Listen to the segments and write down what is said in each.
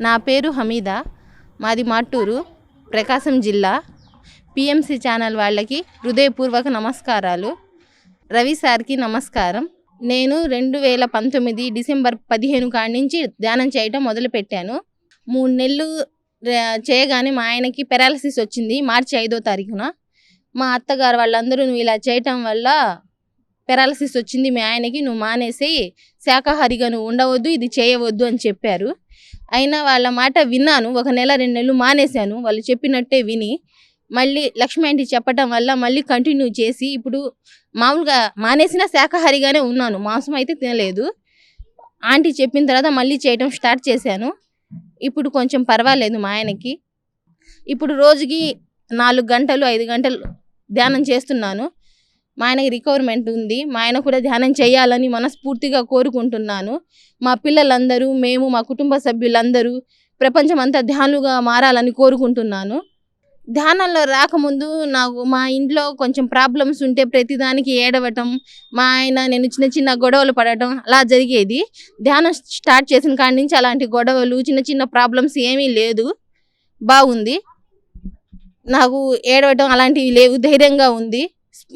నా పేరు హమీదా. మాది మాట్టూరు ప్రకాశం జిల్లా. పిఎంసి ఛానల్ వాళ్ళకి హృదయపూర్వక నమస్కారాలు. రవి సార్కి నమస్కారం. నేను రెండు వేల పంతొమ్మిది డిసెంబర్ పదిహేను కాడి నుంచి ధ్యానం చేయటం మొదలుపెట్టాను. మూడు నెలలు చేయగానే మా ఆయనకి పెరాలసిస్ వచ్చింది మార్చి ఐదో తారీఖున. మా అత్తగారు వాళ్ళందరూ నువ్వు ఇలా చేయటం వల్ల పెరాలసిస్ వచ్చింది మీ ఆయనకి నువ్వు మానేసి శాకాహారిగా నువ్వు ఉండవద్దు ఇది చేయవద్దు అని చెప్పారు. అయినా వాళ్ళ మాట విన్నాను. ఒక నెల రెండు నెలలు మానేశాను. వాళ్ళు చెప్పినట్టే విని మళ్ళీ లక్ష్మి ఆంటీ చెప్పటం వల్ల మళ్ళీ కంటిన్యూ చేసి ఇప్పుడు మామూలుగా మానేసిన శాకాహారిగానే ఉన్నాను. మాంసం అయితే తినలేదు. ఆంటీ చెప్పిన తర్వాత మళ్ళీ చేయటం స్టార్ట్ చేశాను. ఇప్పుడు కొంచెం పర్వాలేదు మా ఆయనకి. ఇప్పుడు రోజుకి నాలుగు గంటలు ఐదు గంటలు ధ్యానం చేస్తున్నాను. మా ఆయనకి రికవర్మెంట్ ఉంది. మా ఆయన కూడా ధ్యానం చేయాలని మనస్ఫూర్తిగా కోరుకుంటున్నాను. మా పిల్లలందరూ మేము మా కుటుంబ సభ్యులందరూ ప్రపంచం అంతా ధ్యానులుగా మారాలని కోరుకుంటున్నాను. ధ్యానంలో రాకముందు నాకు మా ఇంట్లో కొంచెం ప్రాబ్లమ్స్ ఉంటే ప్రతిదానికి ఏడవటం మా ఆయన నేను చిన్న చిన్న గొడవలు పడటం అలా జరిగేది. ధ్యానం స్టార్ట్ చేసిన కాడి నుంచి అలాంటి గొడవలు చిన్న చిన్న ప్రాబ్లమ్స్ ఏమీ లేదు. బాగుంది. నాకు ఏడవటం అలాంటివి లేవు ధైర్యంగా ఉంది.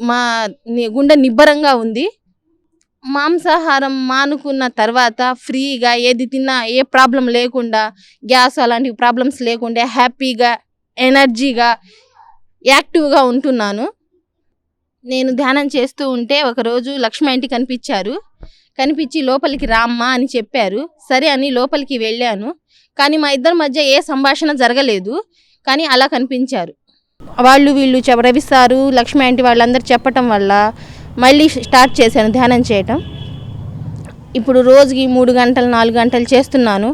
మా ని- గుండె నిబ్బరంగా ఉంది. మాంసాహారం మానుకున్న తర్వాత ఫ్రీగా ఏది తిన్నా ఏ ప్రాబ్లం లేకుండా గ్యాస్ అలాంటి ప్రాబ్లమ్స్ లేకుండా హ్యాపీగా ఎనర్జీగా యాక్టివ్గా ఉంటున్నాను. నేను ధ్యానం చేస్తూ ఉంటే ఒకరోజు లక్ష్మి ఇంటి కనిపించారు. కనిపించి లోపలికి రామ్మా అని చెప్పారు. సరే అని లోపలికి వెళ్ళాను. కానీ మా ఇద్దరి మధ్య ఏ సంభాషణ జరగలేదు. కానీ అలా కనిపించారు. వాళ్ళు వీళ్ళు రవి సారు లక్ష్మి ఆంటీ వాళ్ళందరూ చెప్పటం వల్ల మళ్ళీ స్టార్ట్ చేశాను ధ్యానం చేయటం. ఇప్పుడు రోజుకి మూడు గంటలు నాలుగు గంటలు చేస్తున్నాను.